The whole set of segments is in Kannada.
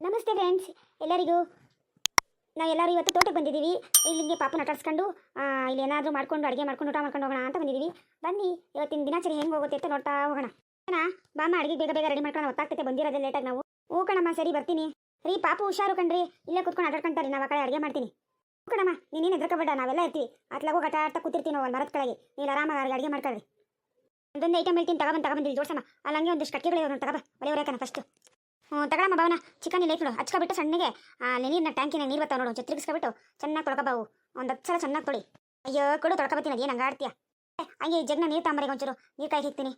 ನಮಸ್ತೆ ಫ್ರೆಂಡ್ಸ್ ಎಲ್ಲರಿಗೂ? ನಾವೆಲ್ಲರೂ ಇವತ್ತು ತೋಟಕ್ಕೆ ಬಂದಿದ್ದೀವಿ. ಇಲ್ಲಿಗೆ ಪಾಪನ ಆಟಾಡ್ಸ್ಕೊಂಡು ಆ, ಇಲ್ಲಿ ಏನಾದರೂ ಮಾಡ್ಕೊಂಡು ಅಡುಗೆ ಮಾಡ್ಕೊಂಡು ಊಟ ಮಾಡ್ಕೊಂಡು ಹೋಗೋಣ ಅಂತ ಬಂದಿದ್ದೀವಿ. ಬನ್ನಿ ಇವತ್ತಿನ ದಿನಾಚರಿ ಹೆಂಗೆ ಹೋಗುತ್ತೆ ಅಂತ ನೋಡ್ತಾ ಹೋಗೋಣ. ಅಣ್ಣ ಬಾಮ ಅಡುಗೆ ಬೇಗ ಬೇಗ ರೆಡಿ ಮಾಡ್ಕೊಂಡು ಹೊತ್ತಾಗ್ತೈತೆ ಬಂದಿರೋದೇ ಲೇಟಾಗಿ ನಾವು. ಹ್ಞೂ ಕಣಮ್ಮ ಸರಿ ಬರ್ತೀನಿ. ರೀ ಪಾಪು ಹುಷಾರು ಕಣ್ರಿ. ಇಲ್ಲೇ ಕೂತ್ಕೊಂಡು ಆಟಾಡ್ಕೊಂತಾರೆ ನಾವು ಆ ಕಡೆ ಅಡುಗೆ ಮಾಡ್ತೀನಿ. ಕಣಮ್ಮ ನೀನೇನು ಹೆದರ್ಕೋಬೇಡ ನಾವೆಲ್ಲ ಇರ್ತೀವಿ. ಅತ್ಲಾಗೋ ಆಟ ಆಡ್ತಾ ಕೂತಿರ್ತೀವಿ ನಾವು ಅಲ್ಲಿ ಮರದ ಕೆಳಗೆ. ನೀವು ಆರಾಮಾಗಿ ಅಡುಗೆ ಮಾಡ್ಕೊಳ್ಳಿ ಒಂದೊಂದು ಐಟಮ್ ಹೇಳ್ತೀನಿ ತಗೊಬಂದು ಇಲ್ಲಿ ಜೋಡ್ಸಮ್ಮ. ಅಲ್ಲಿ ಹಂಗೆ ಒಂದಿಷ್ಟು ಕಟ್ಟಿಗಳು ತಗೊಬ ಒಲೆ ಹೊರಕನ ಫಸ್ಟ್ ಹ್ಞೂ ತಗೊಳಮ್ಮ ಭಾವನ, ಚಿಕನ್ ಇಲ್ಲ ಇಟ್ಬಿಡು. ಹಚ್ಕೊಬಿಟ್ಟು ಸಣ್ಣಗೆ ಅಲ್ಲಿ ನೀರಿನ ಟ್ಯಾಂಕಿನ ನೀರು ಬರ್ತಾವೆ ನೋಡು ಛತ್ರಿಗಿಸ್ಕೊಬಿಟ್ಟು ಚೆನ್ನಾಗಿ ತೊಳ್ಕೊಬಾವು ಒಂದು ಹತ್ತು ಸಲ ಚೆನ್ನಾಗಿ ತೊಳಿ. ಅಯ್ಯೋ, ಕೊಡು ತೊಳ್ಕೊಬತ್ತೀನಿ ಅದೇನು ಹಂಗೆ ಆಡ್ತೀಯ? ಹಂಗೆ ಜಗ್ನ ನೀರು ತಾಂಬರಿಗೆ ಒಂಚೂರು, ನೀರು ಕಾಯಿ ಹಿಕ್ತೀನಿ.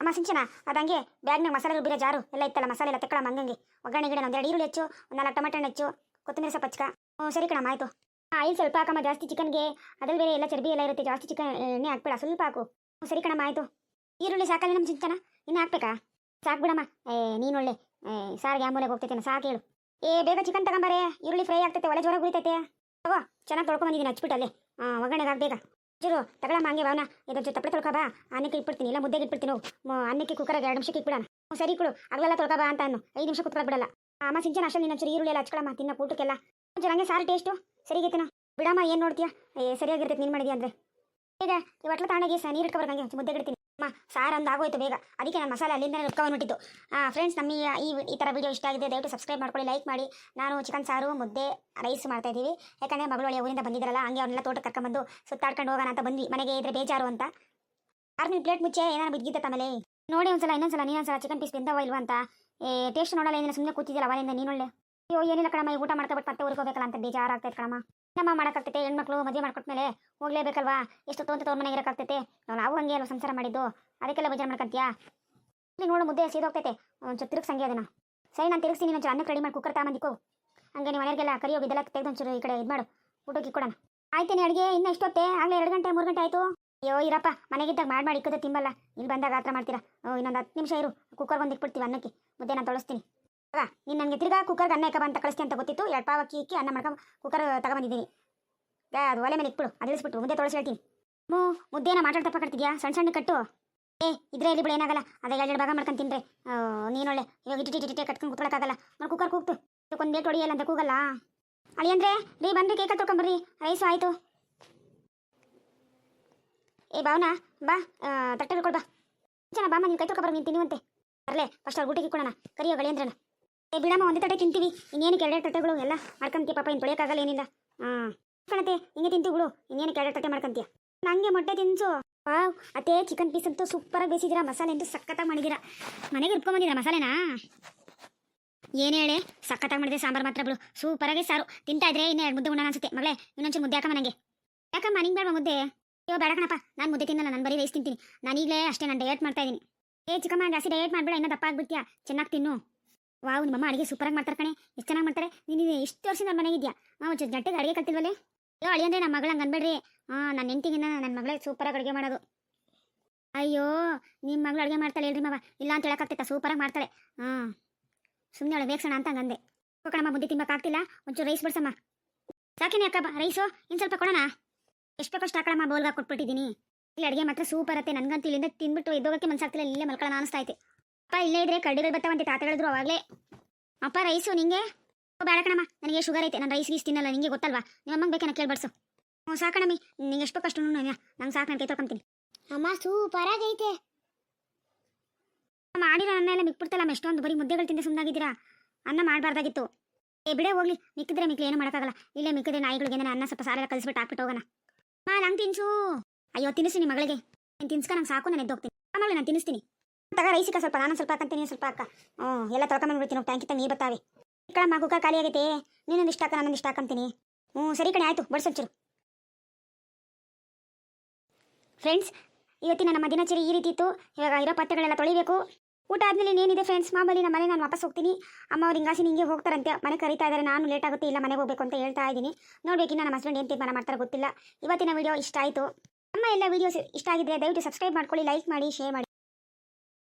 ಅಮ್ಮ, ಸಿಂಚನ, ಅದು ಹಂಗೆ ಬ್ಯಾಗ್ನಾಗ ಮಸಾಲೆ ರುಬ್ಬಿರೋ ಜಾರು ಎಲ್ಲ ಇತ್ತಲ್ಲ, ಮಸಾಲೆ ಎಲ್ಲ ತಕ್ಕಳಮ್ಮ ಹಂಗಂಗೆ. ಒಗ್ಗರಣೆ ಗಿಡ ಒಂದು ಎರಡು ಈರುಳ್ಳಿ ಹೆಚ್ಚು, ಒಂದು ನಾಲ್ಕು ಟೊಮೆಟೊ ಹಣ್ಣು ಹೆಚ್ಚು, ಕೊತ್ತಂಬರಿ ಸೊಪ್ಪು ಹಚ್ಕ. ಹ್ಞೂ ಸರಿ ಕಣಮ್ಮ, ಆಯಿತು. ಆಯಿಲ್ ಸ್ವಲ್ಪ ಹಾಕಮ್ಮ ಜಾಸ್ತಿ ಚಿಕನ್ಗೆ ಅದ್ರಲ್ಲಿ ಬೇರೆ ಎಲ್ಲ ಚರ್ಬಿ ಎಲ್ಲ ಇರುತ್ತೆ, ಜಾಸ್ತಿ ಚಿಕನ್ ಎಣ್ಣೆ ಹಾಕ್ಬೇಡ, ಸ್ವಲ್ಪ ಹಾಕು. ಹ್ಞೂ ಸರಿ ಕಣಮ್ಮ, ಆಯಿತು. ಈರುಳ್ಳಿ ಸಾಕಲ್ಲ ನಮ್ಮ ಚಿಂತನ? ಇನ್ನು ಹಾಕ್ಬೇಕಾ? ಸಾಕು ಬಿಡಮ್ಮ. ಏ, ನೀನು ಒಳ್ಳೆ, ಏ ಸಾರಿಗೆ ಆಂಬೂಲೆಗೆ ಹೋಗ್ತೈತೆ ಸಾಕು ಹೇಳು. ಏ, ಬೇಗ ಚಿಕನ್ ತಗೊಂಬಾರೆ. ಈರುಳ್ಳಿ ಫ್ರೈ ಆಗ್ತೈತೆ, ಒಳ್ಳೆ ಜ್ವರ ಗುರಿತೈತೆ ತಗೋ, ಚೆನ್ನಾಗಿ ತೊಳ್ಕೊಂಬಂದಿದ್ದೀನಿ ಹಚ್ಬಿಟ್ಟು ಅಲ್ಲಿ ಹಾಂ ಒಗ್ಗರಣೆಗೆ ಹಾಕ್ಬೇಕ ಚೂರು ತಗೊಳಮ್ಮ ಹಂಗೆ ಭಾವನ. ಇದ್ರ ಜೊತೆ ತಪ್ಪಲೆ ತೊಳ್ಕೊಬಾ ಅನ್ನಕ್ಕೆ ಇಟ್ಬಿಡ್ತೀನಿ, ಇಲ್ಲ ಮುದ್ದೆಗೆ ಇಟ್ಬಿಡ್ತೀನಿ, ಹೋಗು. ಅನ್ನಕ್ಕೆ ಕುಕ್ಕರಾಗ ಎರಡು ನಿಮಿಷಕ್ಕೆ ಇಟ್ಬಿಡೋಣ. ಹ್ಞೂ ಸರಿ ಕೊಡು. ಅಗಲೆಲ್ಲ ತೊಳ್ಕೊಬಾ ಅಂತ ಅನ್ನು ಐದು ನಿಮಿಷ ಬಿಡಲ್ಲ. ಅಮ್ಮ ಸಿಂಚನ ಅಷ್ಟೇ ನೀನು ಚೂರು ಈರುಳ್ಳಿ ಎಲ್ಲ ಹಚ್ಕೊಳಮ್ಮ, ತಿನ್ನ ಕೂಟಕ್ಕೆಲ್ಲ ಒಂಚೂರು ಹಂಗೆ ಸಾರು ಟೇಸ್ಟು ಸರಿಗೈತೇನ ಬಿಡಮ್ಮ, ಏನು ನೋಡ್ತೀಯಾ? ಏ, ಸರಿಯಾಗಿರ್ತೈತೆ, ನೀನು ಮಾಡಿದ್ಯಾ ಅಂದರೆ. ಈಗ ಈ ಒಟ್ಲ ತಾಣಗೆ ಸ ನೀರು ಇಟ್ಕೊಬರ್ಗಂಗೆ ಮುದ್ದೆ ಇಡ್ತೀನಿ. ಅಮ್ಮ, ಸಾರ್ ಒಂದು ಆಗೋಯ್ತು ಬೇಗ. ಅದಕ್ಕೆ ನಾನು ಮಸಾಲೆ ಅಲ್ಲಿಂದ ರುಬ್ಕೊಂಡ್ಬಿಟ್ಟಿತ್ತು ಫ್ರೆಂಡ್ಸ್ ನಮ್ಮ ಈ- ಈ ಥರ ವಿಡಿಯೋ ಇಷ್ಟ ಆಗಿದೆ, ದಯವಿಟ್ಟು ಸಬ್ಸ್ಕ್ರೈಬ್ ಮಾಡ್ಕೊಳ್ಳಿ ಲೈಕ್ ಮಾಡಿ. ನಾನು ಚಿಕನ್ ಸಾರು, ಮುದ್ದೆ ರೈಸ್ ಮಾಡ್ತಾ ಇದ್ದೀವಿ. ಯಾಕಂದರೆ ಮಗಳು ಒಳ್ಳೆಯ ಊರಿಂದ ಬಂದಿದ್ರಲ್ಲ, ಹಂಗೆ ಅವನ್ನೆಲ್ಲ ತೋಟಕ್ಕೆ ಕರ್ಕೊಂಬಂದು ಸುತ್ತಾಡ್ಕೊಂಡು ಹೋಗೋಣ ಅಂತ ಬಂದ್ವಿ. ಮನೆಗೆ ಇದ್ರೆ ಬೇಜಾರು ಅಂತ. ಆರು ಪ್ಲೇಟ್ ಮುಚ್ಚೆ? ಏನಾರು ಬಿದ್ದಿದ್ದ ಆಮೇಲೆ ನೋಡಿ ಒಂದ್ಸಲ, ಇನ್ನೊಂದ್ಸಲ ನೀನೊಂದ್ಸಲ ಚಿಕನ್ ಪೀಸ್ ಬೆಂದವ ಇಲ್ವಾ ಅಂತ. ಏ ಟೇಸ್ಟ್ ನೋಡಲ್ಲ, ಏನಿಲ್ಲ ಸುಮ್ಮನೆ ಕೂತಿದ್ದಿಲ್ಲ ಅವಲಿಂದ ನೀನೊಳ್ಳೆ ಅಯ್ಯೋ, ಏನಿಲ್ಲ ಕಣಮ್ಮ, ಈ ಊಟ ಮಾಡ್ಕೊಬಿಟ್ಟು ಮತ್ತೆ ಊರಿಗೆ ಹೋಗ್ಬೇಕಲ್ಲ ಅಂತ ಬೇಜಾರಾಗ್ತೈತೆ ಕಣಮ್ಮ. ನಮ್ಮ ಮಾಡೋಕ್ಕಾಗ್ತೈತೆ, ಹೆಣ್ಮಕ್ಳು ಮದುವೆ ಮಾಡ್ಕೊಟ್ಮೇಲೆ ಹೋಗ್ಲೇಬೇಕಲ್ವಾ? ಎಷ್ಟು ತೋಂತ ತೋರ್ ಮನೆಗೆ ಇರೋಕ್ಕಾಗ್ತೈತೆ. ನಾವು ಹಂಗೆ ಅಲ್ವಾ ಸಂಸಾರ ಮಾಡಿದ್ದು. ಅದಕ್ಕೆಲ್ಲ ಬೇಜಾರು ಮಾಡ್ಕೊಂತೀಯಾ? ಇಲ್ಲಿ ನೋಡು ಮುದ್ದೆ ಸೀದೋಗ್ತೈತೆ. ಒಂಚೂರು ತಿರುಗಿ ಸಂಗೆ ಅದನ್ನ. ಸರಿ, ನಾನು ತಿರುಗಿಸ್ತೀನಿ. ಒಂಚೂರು ಅನ್ನಕ್ಕೆ ರೆಡಿ ಮಾಡಿ ಕುಕ್ಕರ್ ತಗೊಂಬಂದಿಕೋ. ಹಂಗೆ ನೀವು ಮನೆಗೆಲ್ಲ ಕರಿಯೋ ಇದೆಲ್ಲ ತೆಗೆದು ಒಂಚೂರು ಈ ಕಡೆ ಇದು ಮಾಡು. ಊಟಕ್ಕೆ ಕೊಡೋಣ ಆಯ್ತೇನೆ ಅಡುಗೆ, ಇನ್ನು ಎಷ್ಟೊತ್ತೆ? ಆಗಲೇ ಎರಡು ಗಂಟೆ, ಮೂರು ಗಂಟೆ ಆಯಿತು. ಅಯ್ಯೋ, ಇರಪ್ಪ. ಮನೆಗಿದ್ದಾಗ ಮಾಡಿ ಮಾಡಿ ಇಕ್ಕದ ತಿಂಬಲ್ಲ. ಇಲ್ಲಿ ಬಂದಾಗ ಆ ಥರ ಮಾಡ್ತೀರಾ ಇನ್ನೊಂದು ಹತ್ತು ನಿಮಿಷ ಇರು. ಕುಕ್ಕರ್ ಬಂದು ಇಟ್ಬಿಡ್ತೀವಿ ಅನ್ನಕ್ಕೆ. ಮುದ್ದೆ ನಾನು ತೊಳಸ್ತೀನಿ. ನೀನು ನನಗೆ ತಿರ್ಗಾ ಕುಕ್ಕರ್ಗೆ ಅನ್ನ ಅಂತ ಕಳಿಸ್ತೀನಿ ಅಂತ ಗೊತ್ತಿತ್ತು, ಎರಡು ಪಾವ ಅಕ್ಕಿ ಇಕ್ಕಿ ಅನ್ನ ಮಾಡ್ಕೊಂಡು ಕುಕ್ಕರ್ ತಗೊಂಬಂದಿದ್ದೀನಿ. ಅದು ಒಲೆ ಮೇಲೆ ಇಟ್ಬಿಡು, ಅದು ಇಳಿಸ್ಬಿಟ್ಟು ಮುದ್ದೆ ತೊಳಸಿ ಹೇಳ್ತೀನಿ. ಮುದ್ದೆನ ಮಾತಾಡ್ತಾ ಕಟ್ತಿದ್ಯಾ? ಸಣ್ಣ ಸಣ್ಣ ಕಟ್ಟು. ಏ, ಇದ್ರೆ ಇಲ್ಲಿ ಬಿಡು, ಏನಾಗಲ್ಲ. ಅದೇ ಎರಡು ಭಾಗ ಮಾಡ್ಕೊಂಡು ತಿನ್ರೆ. ನೀನೊಳ್ಳೆ ಇವಾಗ ಇಟ್ಟು ಇಟ್ಟಿಟ್ಟೆ ಕಟ್ಕೊಂಡು ಕುತ್ಕೊಳ್ಳೋಕ್ಕಾಗಲ್ಲ ಕುಕ್ಕರ್ ಕೂಗ್ತು. ಒಂದು ಬೇಟ್ ಹೊಡಿಯಲ್ಲ ಅಂತ ಕೂಗಲ್ಲ. ಅಳಿ ಅಂದ್ರೆ, ರೀ ಬನ್ರಿ ಕೇಕ ತೊಳ್ಕೊಂಬರ್ರಿ ರೈಸು ಆಯಿತು. ಏ, ಭಾವನಾ, ಬಾ ತಟ್ಟೆ ಹಿಡ್ಕೊಳ್ ಬಾ. ಬಾಮ್ಮ, ನೀನು ಕೈ ತೊಳ್ಕೊಬರ್ ನೀನು ತಿನ್ನುವಂತೆ. ಬರಲೇ ಫಸ್ಟ್ ಅವ್ರು ಊಟಕ್ಕೆ ಕೊಡೋಣ ಕರಿಯೋ ಗಳೇಂದ್ರನ ಏ, ಬಿಡಮ್ಮ, ಒಂದೇ ತಟ್ಟೆ ತಿಂತೀವಿ. ಇನ್ನೇನು ಎರಡೆರಡು ತಟ್ಟೆಗಳು ಎಲ್ಲ ಮಾಡ್ಕೊಂತೀಯ ಪಾಪ ಇನ್ನು ತೊಳೆಯೋಕ್ಕಾಗಲ್ಲ ಏನಿಲ್ಲ. ಹಾಂ ಕಣತೆ, ಹಿಂಗೆ ತಿಂತೀವಿ ಬಿಡು, ಇನ್ನೇನಕ್ಕೆ ಎರಡೆರಡು ತಟ್ಟೆ ಮಾಡ್ಕೊಂತೀಯ? ನಂಗೆ ಮೊಟ್ಟೆ ತಿನ್ಸು. ವಾವ್, ಅತ್ತೆ ಚಿಕನ್ ಪೀಸ್ ಅಂತೂ ಸೂಪರಾಗಿ ಬೇಯಿಸಿದ್ದೀರಾ, ಮಸಾಲೆ ಅಂತೂ ಸಖತ್ತಾಗಿ ಮಾಡಿದ್ದೀರಾ. ಮನೆಗೆ ರುಬ್ಕೊಂಬಂದಿದ್ದೀರಾ ಮಸಾಲೆನಾ? ಏನು ಹೇಳಿ, ಸಖತ್ತಾಗಿ ಮಾಡಿದೆ, ಸಾಂಬಾರು ಮಾತ್ರ ಬಿಡು. ಸೂಪರಾಗಿ ಸಾರು. ತಿಂತಾ ಇದ್ರೆ ಇನ್ನೂ ಎರಡು ಮುದ್ದೆ ಉಣ್ಣ ಅನ್ಸುತ್ತೆ. ಮಗಳೇ ಇನ್ನೊಂಚೂರು ಮುದ್ದೆ ಹಾಕಮ್ಮ ನನಗೆ ಯಾಕಮ್ಮ, ನಿಂಗೆ ಬೇಡ ಮುದ್ದೆ? ಅಯ್ಯೋ, ಬೇಡ ಕಣಪ್ಪ. ನಾನು ಮುದ್ದೆ ತಿನ್ನಲ್ಲ, ನಾನು ಬರೀ ರೈಸ್ ತಿಂತೀನಿ. ನಾನು ಈಗಲೇ ಅಷ್ಟೇ, ನಾನು ಡಯಟ್ ಮಾಡ್ತಾ ಇದ್ದೀನಿ. ಏ, ಚಿಕ್ಕಮ್ಮ ಜಾಸ್ತಿ ಡಯಟ್ ಮಾಡಬೇಡ, ಇನ್ನೂ ದಪ್ಪ ಆಗ್ಬಿಡ್ತೀಯಾ? ಚೆನ್ನಾಗಿ ತಿನ್ನು. ವಾವ್ ನಿಮ್ಮಮ್ಮ ಅಡುಗೆ ಸೂಪರಾಗಿ ಮಾಡ್ತಾರೆ ಕಣೆ. ಎಷ್ಟು ಚೆನ್ನಾಗಿ ಮಾಡ್ತಾರೆ. ನೀನು ಎಷ್ಟು ವರ್ಷ ನನ್ನ ಮನೆಗಿದ್ಯಾ ನಾವು ಜಟ್ಟೆಗೆ ಅಡುಗೆ ಕಲ್ತಿಲ್ವಲ್ಲೇ? ಅಯ್ಯೋ ಅಳಿ ಅಂದರೆ ನಮ್ಮ ಮಗಳು ಹಂಗೆ ಅನ್ಬೇಡ್ರಿ. ಹಾಂ ನನ್ನ ಹೆಂಡ್ತಿಗಿನ್ನ ನನ್ನ ಮಗಳೇ ಸೂಪರಾಗಿ ಅಡುಗೆ ಮಾಡೋದು. ಅಯ್ಯೋ ನಿಮ್ಮ ಮಗಳು ಅಡುಗೆ ಮಾಡ್ತಾಳೆ ಹೇಳ್ರಿ ಮಾವ. ಇಲ್ಲ ಅಂತ ಹೇಳಕ್ಕಾಗ್ತೈತಾ ಸೂಪರಾಗಿ ಮಾಡ್ತಾಳೆ. ಹಾಂ ಸುಮ್ಮನೆ ಅವಳು ಬೇಕ್ಸೋಣ ಅಂತ ಹಂಗಂದೆ. ಕಣಮ್ಮ ಮುದ್ದೆ ತಿಂಬಕ್ಕಾಗ್ತಿಲ್ಲ ಒಂಚೂರು ರೈಸ್ ಬಿಡ್ಸಮ್ಮ. ಸಾಕಿನಿ ಅಕ್ಕ ರೈಸು ಇನ್ನು ಸ್ವಲ್ಪ ಕೊಡೋಣ? ಎಷ್ಟು ಬೇಕಷ್ಟು ಹಾಕಳಮ್ಮ, ಬೋಲ್ಗ ಕೊಟ್ಬಿಟ್ಟಿದ್ದೀನಿ ಇಲ್ಲಿ ಅಡುಗೆ ಮಾತ್ರ ಸೂಪರ್ ಅತ್ತೆ. ನನಗಂತೂ ಇಲ್ಲಿಂದ ತಿನ್ಬಿಟ್ಟು ಎದ್ದೋಗಕ್ಕೆ ಮನಸ್ಸಾಗ್ತಿಲ್ಲ ಇಲ್ಲೇ ಮಲ್ಕೊಳ್ಳೋಣ ಅನಿಸ್ತಾ ಐತೆ. ಅಪ್ಪ ಇಲ್ಲೇ ಇದ್ರೆ ಕಡ್ಡಿಗಳು ಬರ್ತಾವಂತೆ ತಾತಗಳಿದ್ರು ಅವಾಗಲೇ. ಅಪ್ಪ ರೈಸು ನಿಂಗೆ? ಬೇಡ ಕಣಮ್ಮ ನನಗೆ ಶುಗರ್ ಐತೆ ನಾನು ರೈಸ್ ಗೀಸ್ ತಿನ್ನಲ್ಲ ನಿಂಗೆ ಗೊತ್ತಲ್ವಾ? ನಿಮ್ಮ ಅಮ್ಮಂಗೆ ಬೇಕೇನ ಕೇಳ್ಬಡ್ಸು ಹ್ಞೂ ಸಾಕಣಮ್ಮಿ ನಿಂಗೆ ಎಷ್ಟು ಕಷ್ಟ ನಂಗೆ ಸಾಕು ನಾನು ಕೈ ತೊಳ್ಕೊಂತೀನಿ ಅಮ್ಮ ಸೂಪರಾಗೈತೆ ಮಾಡಿರೋ ಅನ್ನ ಎಲ್ಲ ಮಿಕ್ಬಿಡ್ತಲ್ಲ ಎಷ್ಟೊಂದು ಬರೀ ಮುದ್ದೆಗಳು ತಿಂದು ಸುಮ್ಮನಾಗಿದ್ದೀರಾ ಅನ್ನ ಮಾಡಬಾರ್ದಾಗಿತ್ತು. ಏ ಬಿಡೇ ಹೋಗ್ಲಿ ಮಿಕ್ಕಿದ್ರೆ ಮಿಕ್ಲಿ ಏನು ಮಾಡೋಕ್ಕಾಗಲ್ಲ. ಇಲ್ಲೇ ಮಿಕ್ಕಿದ್ರೆ ನಾಯಿಗಳಿಗೆ ನಾನು ಅನ್ನ ಸ್ವಲ್ಪ ಸಾರೆಲ್ಲ ಕಲಿಸ್ಬಿಟ್ಟು ಹಾಕ್ಬಿಟ್ಟು ಹೋಗೋಣ. ಮಾ ನಂಗೆ ತಿನ್ಸು. ಅಯ್ಯೋ ತಿನ್ನಿಸಿ ನಿಮ್ಮ ಮಗಳಿಗೆ. ನೀನು ತಿನ್ಸ್ಕ ನಂಗೆ ಸಾಕು ನಾನು ಎದ್ದೋಗ್ತೀನಿ. ಆಮೇಲೆ ನಾನು ತಿನ್ನಿಸ್ತೀನಿ. ತಗ ರೈಸಿಕ ಸ್ವಲ್ಪ, ನಾನು ಸ್ವಲ್ಪ ಹಾಕಂತೀನಿ, ಸ್ವಲ್ಪ ಅಕ್ಕ ಹ್ಞೂ, ಎಲ್ಲ ತೊಳ್ಕೊಂಬಂದ್ಬಿಡ್ತೀನಿ ನಾವು ಟ್ಯಾಂಕಿ ತಂಗಿ ಬರ್ತಾವೆ. ಕಡೆ ಮಗುಕ ಖಾಲಿ ಆಗೈತೆ. ನೀನೊಂದು ಇಷ್ಟ ಹಾಕ ನಾನೊಂದು ಇಷ್ಟ ಹಾಕಂತೀನಿ. ಹ್ಞೂ, ಸರಿ ಕಣೆ, ಆಯಿತು ಬಡ್ಸೊಂಚೂರು ಫ್ರೆಂಡ್ಸ್ ಇವತ್ತಿನ ನಮ್ಮ ದಿನಚರಿ ಈ ರೀತಿ ಇತ್ತು. ಇವಾಗ ಇರೋ ಪಾತ್ರೆಗಳೆಲ್ಲ ತೊಳಿಬೇಕು. ಊಟ ಆದ್ಮೇಲೆ ಏನಿದೆ ಫ್ರೆಂಡ್ಸ್ ಮಾಮೂಲಿ ನಮ್ಮ ಮನೆ ನಾನು ವಾಪಸ್ ಹೋಗ್ತೀನಿ. ಅಮ್ಮ ಅವ್ರು ಹಿಂಗಾಸಿ ಹಿಂಗೆ ಹೋಗ್ತಾರಂತೆ. ಮನೆ ಕರೀತಾ ಇದ್ದಾರೆ ನಾನು ಲೇಟ್ ಆಗುತ್ತೆ, ಇಲ್ಲ ಮನೆಗೆ ಹೋಗ್ಬೇಕು ಅಂತ ಹೇಳ್ತಾ ಇದ್ದೀನಿ. ನೋಡಬೇಕಿನ್ನ ನಮ್ಮ ಹಸ್ಬೆಂಡ್ ಏನು ತೀರ್ಮಾನ ಮಾಡ್ತಾರೆ ಗೊತ್ತಿಲ್ಲ. ಇವತ್ತಿನ ವಿಡಿಯೋ ಇಷ್ಟ ಆಯಿತು. ನಮ್ಮ ಎಲ್ಲ ವೀಡಿಯೋಸ್ ಇಷ್ಟ ಆಗಿದ್ರೆ ದಯವಿಟ್ಟು ಸಬ್ಸ್ಕ್ರೈಬ್ ಮಾಡ್ಕೊಳ್ಳಿ ಲೈಕ್ ಮಾಡಿ ಶೇರ್ ಮಾಡಿ.